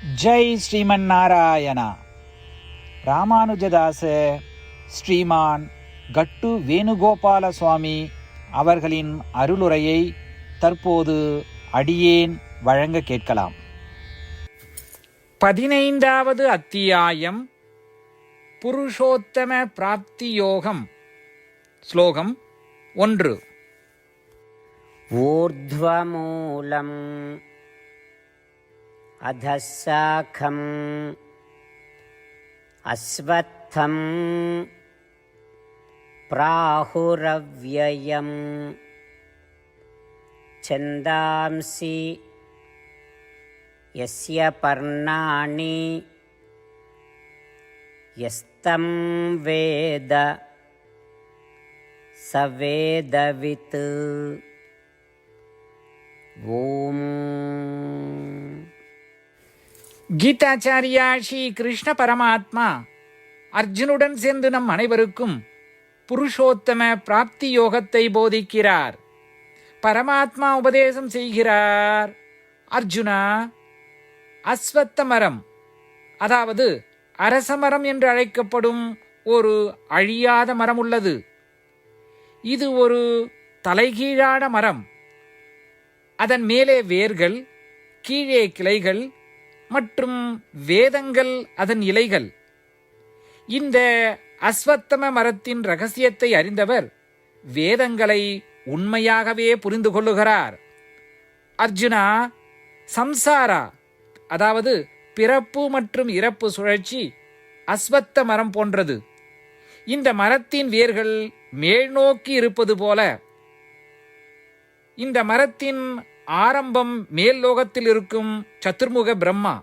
ஜெய் ஸ்ரீமன் நாராயணா. ராமானுஜதாச ஸ்ரீமான் கட்டு வேணுகோபால சுவாமி அவர்களின் அருளுரையை தற்போது அடியேன் வழங்க கேட்கலாம். பதினைந்தாவது அத்தியாயம் புருஷோத்தம பிராப்தி யோகம் ஸ்லோகம் ஒன்று. ஊர்ಧ್ವಮೂಲಂ अधः शाखम् अश्वत्थम् प्राहुरव्ययम्। छन्दांसि यस्य पर्णानि यस्तं वेद स वेदवित्। ஓம் கீதாச்சாரியா ஸ்ரீ கிருஷ்ண பரமாத்மா அர்ஜுனுடன் சேர்ந்து நம் அனைவருக்கும் புருஷோத்தம பிராப்தி யோகத்தை போதிக்கிறார். பரமாத்மா உபதேசம் செய்கிறார். அர்ஜுனா அஸ்வத்த மரம் அதாவது அரசமரம் என்று அழைக்கப்படும் ஒரு அழியாத மரம் உள்ளது. இது ஒரு தலைகீழான மரம். அதன் மேலே வேர்கள் கீழே கிளைகள் மற்றும் வேதங்கள் அதன் இலைகள். இந்த அஸ்வத்தம மரத்தின் ரகசியத்தை அறிந்தவர் வேதங்களை உண்மையாகவே புரிந்து கொள்ளுகிறார். அர்ஜுனா சம்சாரா அதாவது பிறப்பு மற்றும் இறப்பு சுழற்சி அஸ்வத்த மரம் போன்றது. இந்த மரத்தின் வேர்கள் மேல்நோக்கி இருப்பது போல. இந்த மரத்தின் ஆரம்பம் மேல் லோகத்தில் இருக்கும் சத்துர்முக பிரம்மா.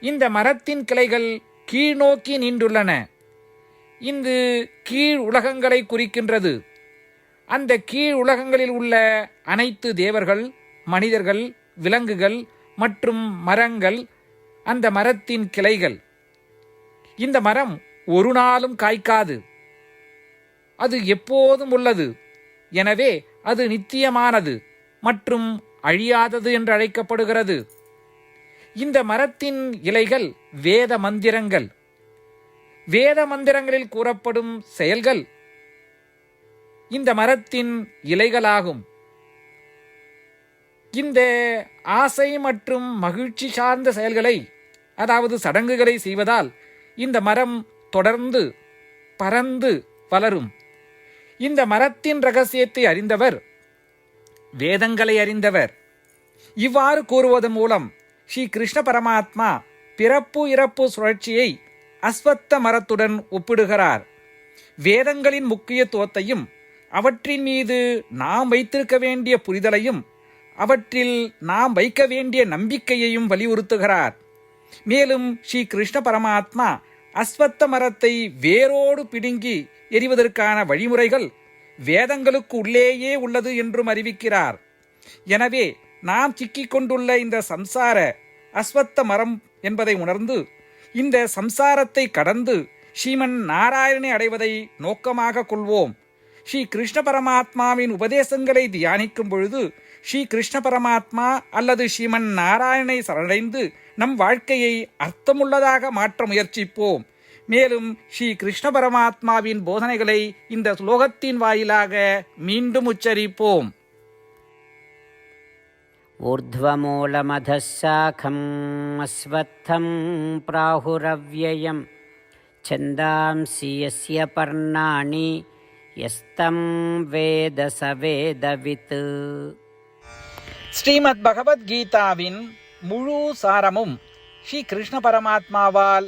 இந்த மரத்தின் கிளைகள் கீழ்நோக்கி நீண்டுள்ளன இந்த கீழ் உலகங்களை குறிக்கின்றது. அந்த கீழ் உலகங்களில் உள்ள அனைத்து தேவர்கள் மனிதர்கள் விலங்குகள் மற்றும் மரங்கள் அந்த மரத்தின் கிளைகள். இந்த மரம் ஒரு நாளும் காய்க்காது. அது எப்போதும் உள்ளது. எனவே அது நித்தியமானது. மற்றும் அழியாதது என்று அழைக்கப்படுகிறது. இந்த மரத்தின் இலைகள் வேத மந்திரங்கள். வேத மந்திரங்களில் கூறப்படும் செயல்கள் இந்த மரத்தின் இலைகளாகும். இந்த ஆசை மற்றும் மகிழ்ச்சி சார்ந்த செயல்களை அதாவது சடங்குகளை செய்வதால் இந்த மரம் தொடர்ந்து பறந்து வளரும். இந்த மரத்தின் ரகசியத்தை அறிந்தவர் வேதங்களை அறிந்தவர். இவ்வாறு கூறுவதன் மூலம் ஸ்ரீ கிருஷ்ண பரமாத்மா பிறப்பு இறப்பு சுழற்சியை அஸ்வத்த மரத்துடன் ஒப்பிடுகிறார். வேதங்களின் முக்கியத்துவத்தையும் அவற்றின் மீது நாம் வைத்திருக்க வேண்டிய புரிதலையும் அவற்றில் நாம் வைக்க வேண்டிய நம்பிக்கையையும் வலியுறுத்துகிறார். மேலும் ஸ்ரீ கிருஷ்ண பரமாத்மா அஸ்வத்த மரத்தை வேரோடு பிடுங்கி எறிவதற்கான வழிமுறைகள் வேதங்களுக்கு உள்ளேயே உள்ளது என்றும் அறிவிக்கிறார். எனவே நாம் சிக்கிக் கொண்டுள்ள இந்த சம்சார அஸ்வத்த மரம் என்பதை உணர்ந்து இந்த சம்சாரத்தை கடந்து ஸ்ரீமன் நாராயணனை அடைவதை நோக்கமாக கொள்வோம். ஸ்ரீ கிருஷ்ண பரமாத்மாவின் உபதேசங்களை தியானிக்கும் பொழுது ஸ்ரீ கிருஷ்ண பரமாத்மா அல்லது ஸ்ரீமன் நாராயணனை சரணடைந்து நம் வாழ்க்கையை அர்த்தமுள்ளதாக மாற்ற முயற்சிப்போம். மேலும் ஸ்ரீ கிருஷ்ண பரமாத்மாவின் போதனைகளை இந்த ஸ்லோகத்தின் வாயிலாக மீண்டும் உச்சரிப்போம் ऊर्ध्वमूलमधः शाखम् अश्वत्थं प्राहुरव्ययं छन्दांसि यस्य पर्णानि यस्तं वेद स वेदवित् ஸ்ரீமத் பகவத்கீதாவின் முழு சாரமும் ஸ்ரீ கிருஷ்ண பரமாத்மாவால்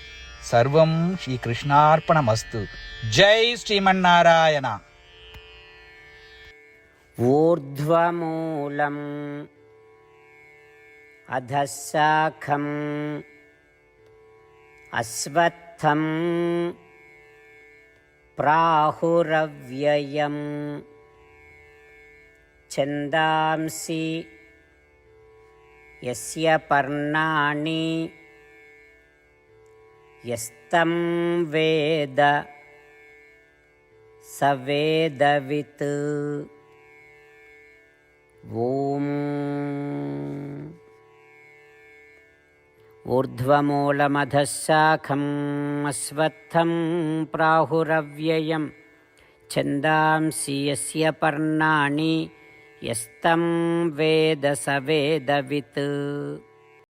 సర్వం శ్రీకృష్ణార్పణమస్తు జై శ్రీమన్నారాయణ ऊर्ध्वमूलम् अधःशाखम् अश्वत्थं प्राहुरव्ययं छन्दांसि यस्य पर्णानि यस्तं वेद स वेदवित् ॐ ऊर्ध्वमूलमधः शाखम् अश्वत्थं प्राहुरव्ययं छन्दांसि यस्य पर्णानि यस्तं वेद स वेदवित्